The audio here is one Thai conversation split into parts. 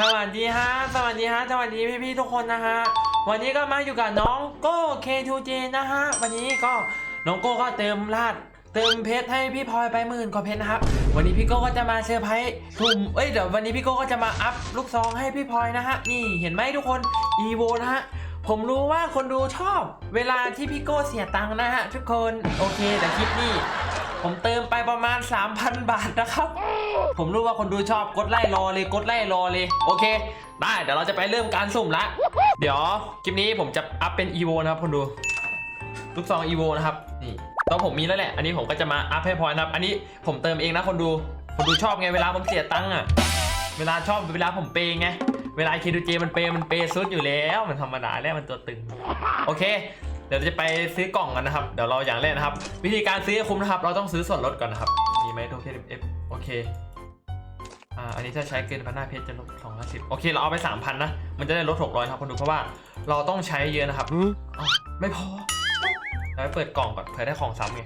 สวัสดีฮะ สวัสดีฮะ สวัสดีพี่ๆทุกคนนะฮะ วันนี้ก็มาอยู่กับน้องโก้ K2J นะฮะ วันนี้ก็น้องโก้ก็เติมลาดเติมเพชรให้พี่พลอยไปหมื่นกว่าเพชรนะครับ วันนี้พี่โก้ก็จะมาเซอร์ไพรส์กลุ่ม เอ้ยเดี๋ยววันนี้พี่โก้ก็จะมาอัพลูกซองให้พี่พลอยนะฮะ นี่เห็นไหมทุกคน อีโวนะฮะ ผมรู้ว่าคนดูชอบ เวลาที่พี่โก้เสียตังค์นะฮะทุกคน โอเคแต่คลิปนี้ ผมเติมไปประมาณ 3,000 บาทนะครับ ผมรู้ว่าคนดูชอบกดไล่รอเลยกดไล่รอเลย โอเค ได้เดี๋ยวเราจะไปเริ่มการสุ่มละ เดี๋ยวคลิปนี้ผมจะอัพเป็น EVO นะครับคนดูลูกซอง EVO นะครับนี่ต้องผมมีแล้วแหละ อันนี้ผมก็จะมาอัพให้พอนะครับ อันนี้ผมเติมเองนะคนดูคนดูชอบไงเวลาผมเสียตังค์อะเวลาชอบเวลาผมเปย์ไงเวลาเคดูเจมันเปย์มันเปย์ซุดอยู่แล้วมันธรรมดาแล้วมันตัวตึงโอเคเดี๋ยวจะไปซื้อกล่องกันนะครับ เดี๋ยวเราอย่างแรกนะครับ วิธีการซื้อคุ้มนะครับ เราต้องซื้อส่วนลดก่อนนะครับ มีไหมโทเค็น F โอ เค อ่า อันนี้ถ้าใช้เกินพันหน้าเพชรจะลดสองร้อยสิบโอเค เราเอาไปสามพันนะ มันจะได้ลดหกร้อยครับคนดูเพราะว่าเราต้องใช้เยอะนะครับอ้าวไม่พอเราไปเปิดกล่องก่อนเผื่อได้ของซ้ำไง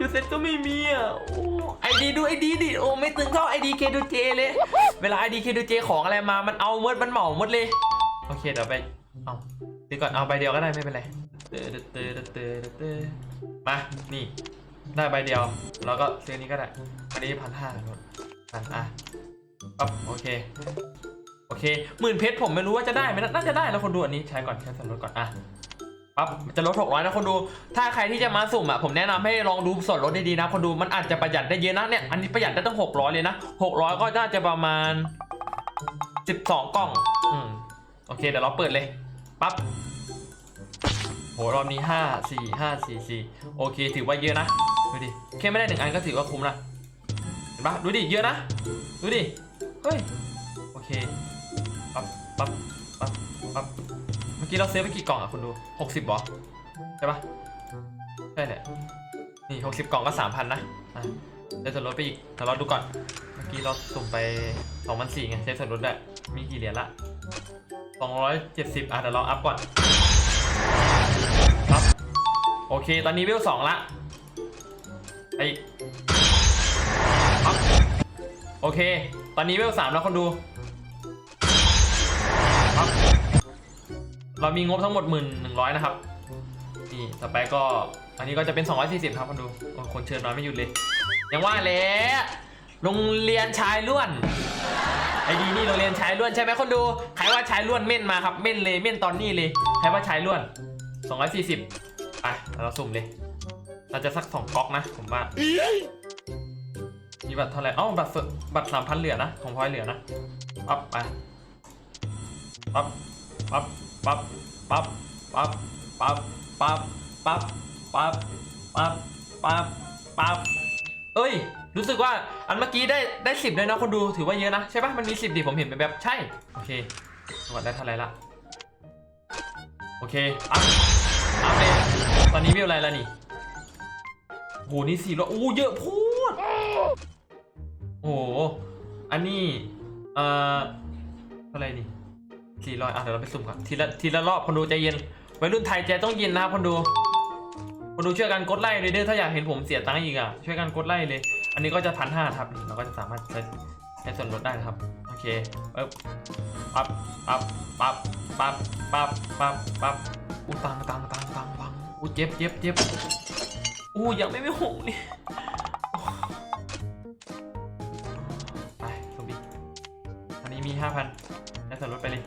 ยูเซ็ตก็ไม่มีอะโอ้ไอดีดูไอดีดิโอ้ไม่ตึงเท่าไอดีเคดูเจเลย เวลาไอดีเคดูเจของอะไรมา มันเอาหมดมันเหมาหมดเลย โอเคเดี๋ยวไป เอาซื้อก่อนเอาใบเดียวก็ได้ไม่เป็นไร เตอเตอเตอเตอเตอมา นี่ ได้ใบเดียว แล้วก็ซื้อนี้ก็ได้อันนี้พันห้าพันอะปั๊บโอเค โอเคหมื่นเพชรผมไม่รู้ว่าจะได้ไหมน่าจะได้แล้วคนดูอันนี้ใช้ก่อนใช้ส่วนลดก่อนอะปั๊บจะลดหกร้อยนะคนดู ถ้าใครที่จะมาสุ่มอะผมแนะนำให้ลองดูส่วนลดดีๆนะคนดูมันอาจจะประหยัดได้เยอะนะเนี่ยอันนี้ประหยัดได้ตั้งหกร้อยเลยนะหกร้อยก็น่าจะประมาณสิบสองกล่อง อืมโอเคเดี๋ยวเราเปิดเลยปั๊บโหรอบนี้ห้าสี่ห้าสี่สี่โอเค ถือว่าเยอะนะ ดูดิแค่ไม่ได้หนึ่งอันก็ถือว่าคุ้มนะเห็นปะดูดิเยอะนะดูดิเฮ้ยโอเคปั๊บปั๊บปั๊บปั๊บเมื่อกี้เราเซฟไปกี่กล่องอะคุณดูหกสิบหรอใช่ปะใช่แหละนี่หกสิบกล่องก็สามพันนะอะได้ส่วนลดไปอีกแต่เราดูก่อน เมื่อกี้เราสุ่มไปสองพันสี่ไงใช้ส่วนลดได้มีกี่เหรียญละสองร้อยเจ็ดสิบอะเดี๋ยวเราอัพก่อนอัพโอเค ตอนนี้เวลสองละ ไปอีกอัพโอเค ตอนนี้เวลสามแล้วคนดูอัพเรามีงบทั้งหมดหมื่นหนึ่งร้อยนะครับ นี่ต่อไปก็ อันนี้ก็จะเป็น 240 ครับคนดูโอ้คนเชิญน้อยไม่หยุดเลย ยังว่าแล้วโรงเรียนชายล้วน ไอ้ดีนี่โรงเรียนชายล้วนใช่ไหมคนดู ใครว่าชายล้วนเม่นมาครับ เม่นเลย เม่นตอนนี้เลย ใครว่าชายล้วน 240 ไป เราสุ่มเลย เราจะสักสองก๊อกนะผมว่า มีบัตรเท่าไหร่เอ้าบัตรสบัตรสามพันเหลือนะของพลอยเหลือนะปั๊บไปปั๊บปั๊บปั๊บปั๊บปั๊บปั๊บปั๊บปั๊บปั๊บปั๊บปั๊บปั๊บเอ้ย รู้สึกว่าอันเมื่อกี้ได้ได้สิบเลยนะคนดูถือว่าเยอะนะ ใช่ปะมันมีสิบดิผมเห็นเป็นแบบใช่ โอเคจังหวัดได้เท่าไหร่ละโอเคอัพอัพเลยตอนนี้มีอะไรแล้วนี่ โหนี่สี่ร้อยโอ้เยอะพูดโอ้โหอันนี้เอ่อเท่าไรนี่สี่ร้อยอะเดี๋ยวเราไปสุ่มก่อนทีละทีละรอบคนดูใจเย็นวัยรุ่นไทยใจต้องเย็นนะครับคนดู คนดูช่วยกันกดไลค์เลยเด้อถ้าอยากเห็นผมเสียตังค์อีกอะช่วยกันกดไลค์เลย อันนี้ก็จะพันห้าครับเราก็จะสามารถใช้ใช้ส่วนลดได้ครับโอเคปึ๊บปั๊บปั๊บปั๊บปั๊บปั๊บปั๊บปั๊บอู้ตังตังตังตังตังอู้เจ็บเจ็บเจ็บ อู้ยังไม่ไม่หงนี่ไปสมบีอันนี้มีห้าพันใช้ส่วนลดไปเลย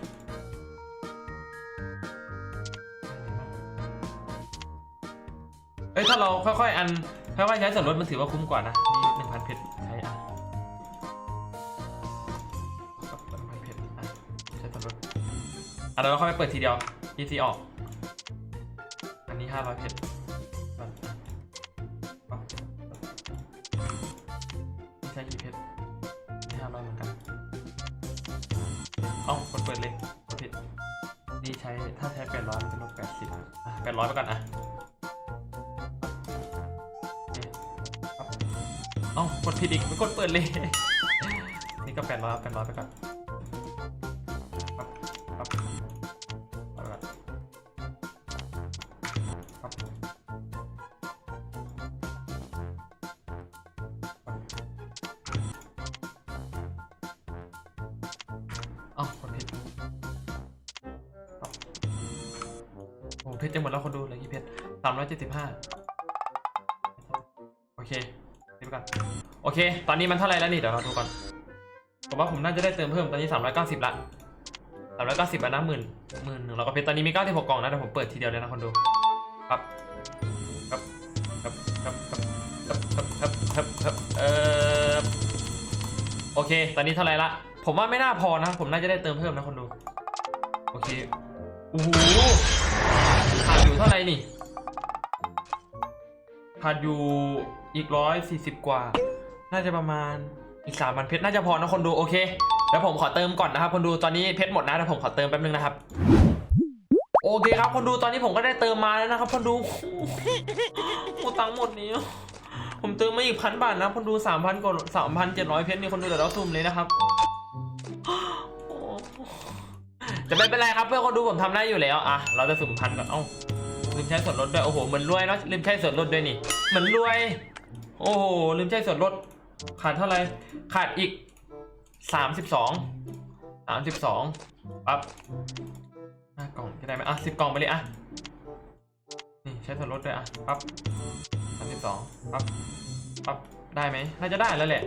เอ้ยถ้าเราค่อยๆอันค่อยๆใช้ส่วนลดมันถือว่าคุ้มกว่านะนี่หนึ่งพันเพชรใช้อะหนึ่งพันเพชรอะใช้ส่วนลดอะเราค่อยไปเปิดทีเดียวทีซีออก อันนี้ห้าร้อยเพชร อ้ากดผิดอีกไม่กดเปิดเลย นี่ก็แปดร้อยแปดร้อยไปก่อนอ้าวคนผิดโอ้เพชรจะหมดแล้วคนดูเลยยี่เพชรสามร้อยเจ็ดสิบห้าโอเค นี่ไปก่อนโอเค ตอนนี้มันเท่าไรแล้วนี่เดี๋ยวเราดูก่อนผมว่าผมน่าจะได้เติมเพิ่มตอนนี้สามร้อยเก้าสิบละสามร้อยเก้าสิบนะหมื่นหมื่นหนึ่งแล้วก็เพชรตอนนี้มีเก้าสิบหกกล่องนะเดี๋ยวผมเปิดทีเดียวเลยนะคนดูครับครับครับครับครับครับครับครับครับเออโอเค ตอนนี้เท่าไรละผมว่าไม่น่าพอนะ ผมน่าจะได้เติมเพิ่มนะคนดู โอเคโอ้โหขาดอยู่เท่าไรนี่ ขาดอยู่อีกร้อยสี่สิบกว่า น่าจะประมาณอีกสามพันเพชรน่าจะพอนะคนดูโอเค แล้วผมขอเติมก่อนนะครับคนดูตอนนี้เพชรหมดนะเดี๋ยวผมขอเติมแป๊บนึงนะครับโอเคครับคนดูตอนนี้ผมก็ได้เติมมาแล้วนะครับคนดูโอ้ตังค์หมดนี้ผมเติมมาอีกพันบาทนะคนดูสามพันกว่าสามพันเจ็ดร้อยเพชรนี่คนดูเดี๋ยวเราซูมเลยนะครับจะไม่เป็นไรครับเพื่อนคนดูผมทำได้อยู่แล้วอะเราจะสุ่มพันก่อนเอ้า ลืมใช้ส่วนลดด้วย โอ้โห เหมือนรวยเนาะ ลืมใช้ส่วนลดด้วยนี่ เหมือนรวย โอ้โห ลืมใช้ส่วนลด ขาดเท่าไหร่ ขาดอีกสามสิบสองสามสิบสองปั๊บห้ากล่องจะได้ไหมอะสิบกล่องไปเลยอะ นี่ใช้ส่วนลดด้วยอะ ปั๊บสามสิบสองปั๊บ ปั๊บ ได้ไหมน่าจะได้แล้วแหละ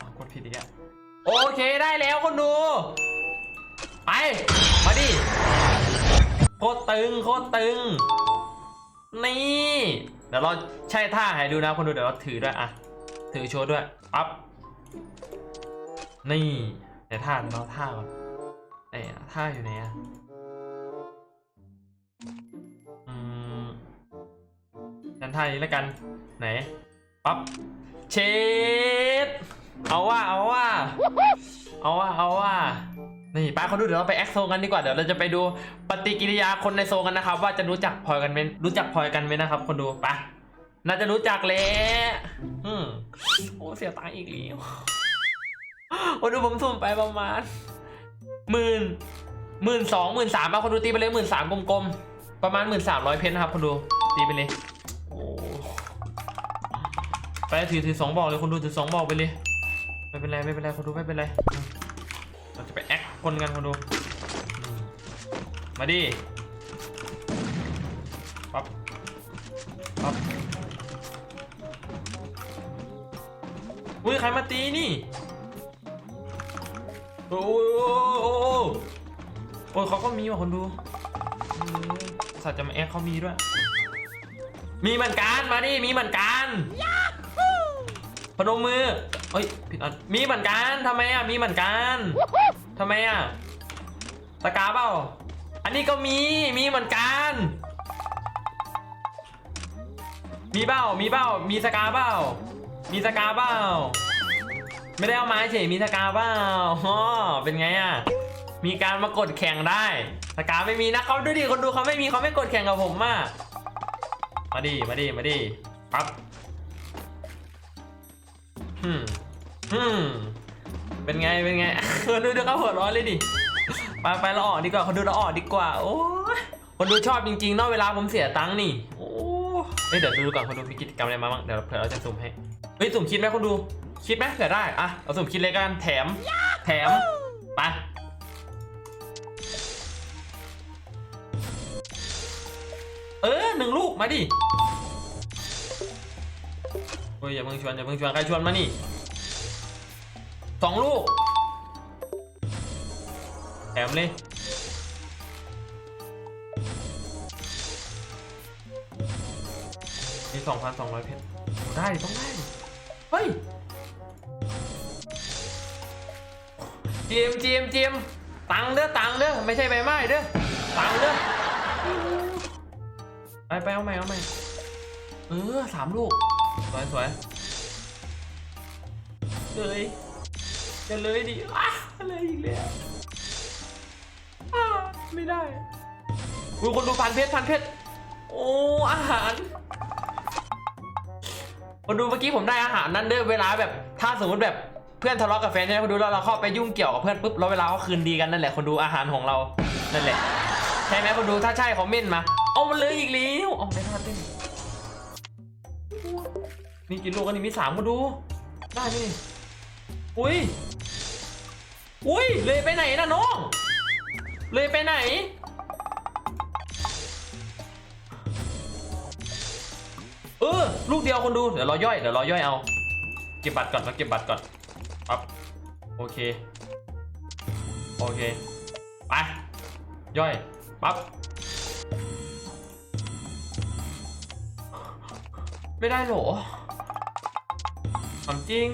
อะกดผิดอีกอะโอเคได้แล้วคนดู ไป มาดิ โคตรตึงโคตรตึง นี่ เดี๋ยวเราใช่ท่าให้ดูนะคนดูเดี๋ยวเราถือด้วยอะ ถือโชว์ด้วยปั๊บนี่เดี๋ยวท่าเราท่าก่อนไหนอะท่าอยู่ไหนอะอืมยันท่านี้แล้วกัน ไหนปั๊บเชดเอาว่าเอาว่าเอาว่าเอาว่า นี่ป้าเขาดูเดี๋ยวเราไปแอคโซกันดีกว่าเดี๋ยวเราจะไปดูปฏิกิริยาคนในโซกันนะครับ ว่าจะรู้จักพลอยกันไหมรู้จักพลอยกันไหมนะครับ คนดูไปน่าจะรู้จักแล้วอืมโอ้เสียตังค์อีกแล้วคนดูผมสุ่มไปประมาณหมื่นหมื่นสองหมื่นสามคนดูตีไปเลยหมื่นสามกลมๆประมาณหมื่นสามร้อยเพนนะครับคนดูตีไปเลยโอ้ไปถือถือสองบอกเลยคนดูถือสองบอกไปเลยไม่เป็นไรไม่เป็นไรคนดูไม่เป็นไรเราจะไป คนกันคนดู มาดิปั๊บปั๊บอุ้ยใครมาตีนี่ โอ้โอ้ยโอ้ยโอ้ยโอ้เขาก็มีว่ะคนดู สัตว์จะมาแอคเขามีด้วย มีเหมือนกันมาดิมีเหมือนกันพนมมือเอ้ยผิดอันมีเหมือนกันทำไมอะ มีเหมือนกัน ทำไมอะตะกาเปล่า อันนี้ก็มี มีเหมือนกัน มีเปล่ามีเปล่ามีสกาเปล่ามีสกาเปล่าไม่ได้เอามาเฉย มีสกาเปล่าฮ่อเป็นไงอะ มีการมากดแข่งได้ สกาไม่มีนะเขาดูดิคนดูเขาไม่มีเขาไม่กดแข่งกับผมอะมาดิ มาดิ มาดิ ปั๊บฮึมฮึม เป็นไง เป็นไงคนดูดูเขาหัวร้อนเลยดิ ไปไปเราออกดีกว่าคนดูเราออกดีกว่า โอ้คนดูชอบจริงๆนอกเวลาผมเสียตังค์นี่ โอ้เฮ้ยเดี๋ยวดูก่อนคนดูมีกิจกรรมอะไรมาบ้าง เดี๋ยวเผื่อเราจะสุ่มให้ เฮ้ยสุ่มคิดไหมคนดู คิดไหมเผื่อได้ อะ เอาสุ่มคิดเลยกัน แถม แถม ไปเออหนึ่งลูกมาดิเฮ้ยอย่าเพิ่งชวนอย่าเพิ่งชวนใครชวนมานี่ สองลูก แถมเลยมีสองพันสองร้อยเพชรได้ต้องได้ เฮ้ยเจียมเจียมเจียมตังเด้อตังเด้อไม่ใช่ใบไม้เด้อตังเด้อไปไปเอาใหม่เอาใหม่เออสามลูก สวยสวยเลย จะเลยดิอะอะไรอีกแล้วอะไม่ได้อุ้ยคนดูพันเพชรพันเพชรโอ้อาหารคนดูเมื่อกี้ผมได้อาหารนั่นเด้อเวลาแบบ ถ้าสมมติแบบเพื่อนทะเลาะกับแฟนใช่ไหมคนดูแล้วเราเข้าไปยุ่งเกี่ยวกับเพื่อนปุ๊บแล้วเวลาเขาคืนดีกันนั่นแหละคนดูอาหารของเรานั่นแหละใช่ไหมคนดูถ้าใช่คอมเมนต์มาเอามันเลยอีกแล้วเอาได้ท่าเต้นมีกี่ลูกกันนี่มีสามมาดูได้ไหมนี่ อุ้ย อุ้ย เลยไปไหนนะน้อง เลยไปไหน เออ ลูกเดียวคนดู เดี๋ยวรอย่อย เดี๋ยวรอย่อยเอา เก็บบัตรก่อนมาเก็บบัตรก่อนปั๊บโอเค โอเค ไป ย่อย ปั๊บ ไม่ได้หรอความจริง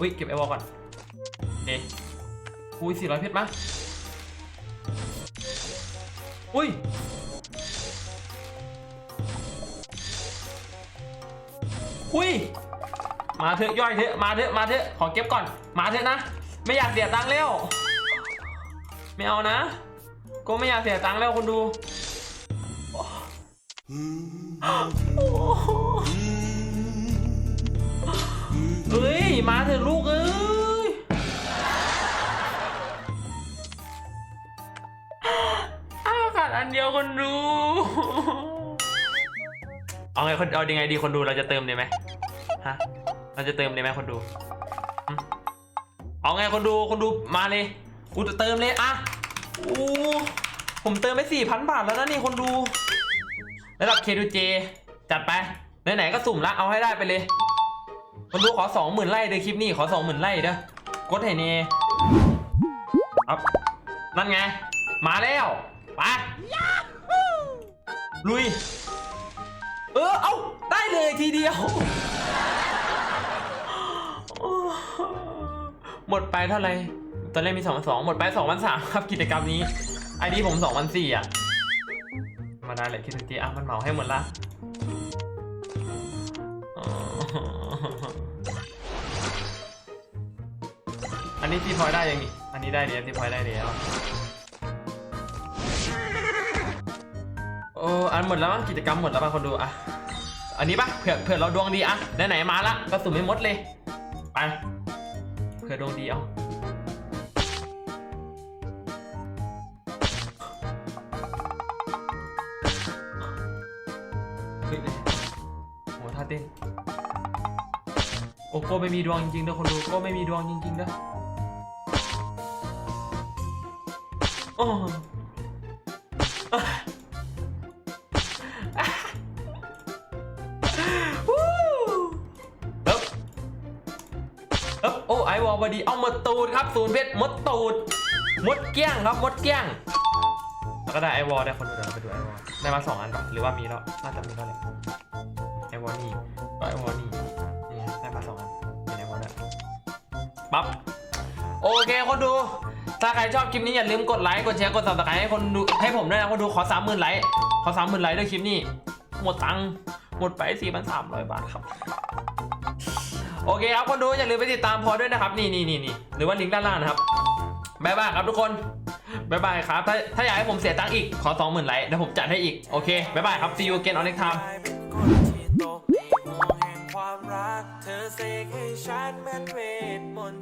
อุ้ยเก็บไอวอลก่อนโอเคอุ้ยสี่ร้อยเพชรมาอุ้ยอุ้ยมาเถอะย่อยเถอะมาเถอะมาเถอะขอเก็บก่อนมาเถอะนะ ไม่อยากเสียตังค์แล้วไม่เอานะก็ไม่อยากเสียตังค์แล้วคนดูเฮ้ย มาเถอะลูกเอ้ย อ้าวขาดอันเดียวคนดู เอาไงคนเอายังไงดีคนดูเราจะเติมดีไหมฮะ เราจะเติมดีไหมคนดู เอาไงคนดูคนดูมาเลย กูจะเติมเลยอะอู้ผมเติมไปสี่พันบาทแล้วนะนี่คนดู ระดับ K2J จัดไป ไหนๆก็สุ่มละเอาให้ได้ไปเลย คนดูขอสองหมื่นไลค์เด้อคลิปนี้ขอสองหมื่นไลค์เด้อกดให้เน่ครับนั่นไง มาแล้วไปลุย เออ เอาได้เลยทีเดียว หมดไปเท่าไหร่ตอนแรกมีสองพันสองหมดไปสองพันสามครับกิจกรรมนี้ไอดีผมสองพันสี่อะ มาได้เลยคิดถึงทีอะมันเหมาให้หมดละ นนี้ที่พลอยได้ยังนี่อันนี้ได้แล้วที่พลอยได้แล้วโอ้อันหมดแล้วมั้งกิจกรรมหมดแล้วป่ะคนดูอะอันนี้ปะเผื่อเผื่อเราดวงดีอะไหนๆมาละก็สุ่มให้หมดเลยไปเผื่อดวงดีเอาเฮ้ยโหท่าเต้นโอ้โก้ไม่มีดวงจริงๆเด้อคนดูโก้ไม่มีดวงจริงๆเด้ โอ้อะอะวู้เอ๊บเอ๊บโอ้ไอวอลบอดีเอามดตูดครับศูนย์เพชรมดตูดมดเกี้ยงครับมดเกี้ยงแล้วก็ได้ไอวอลได้คนดูเดี๋ยวเราไปดูไอวอลได้มาสองอันปะหรือว่ามีแล้วน่าจะมีแล้วแหละไอวอลนี่ไอวอลนี่นี่ไงได้มาสองอันเป็นไอวอลแล้วปั๊บโอเคคนดู ถ้าใครชอบคลิปนี้อย่าลืมกดไลค์ กดแชร์ กด subscribe ให้คนดูให้ผมด้วยนะคนดูขอสามหมื่นไลค์ ขอสามหมื่นไลค์ด้วยคลิปนี้ หมดตังค์ หมดไปสี่พันสามร้อยบาทครับ โอเคครับคนดูอย่าลืมไปติดตามพอด้วยนะครับ นี่นี่นี่นี่หรือว่าลิงก์ด้านล่างนะครับบายบายครับทุกคนบายบายครับ ถ้าถ้าอยากให้ผมเสียตังค์อีก ขอสองหมื่นไลค์เดี๋ยวผมจัดให้อีก โอเคบายบายครับ see you again on next time ความรักเธอเสกให้ฉันเหมือนเวทมนต์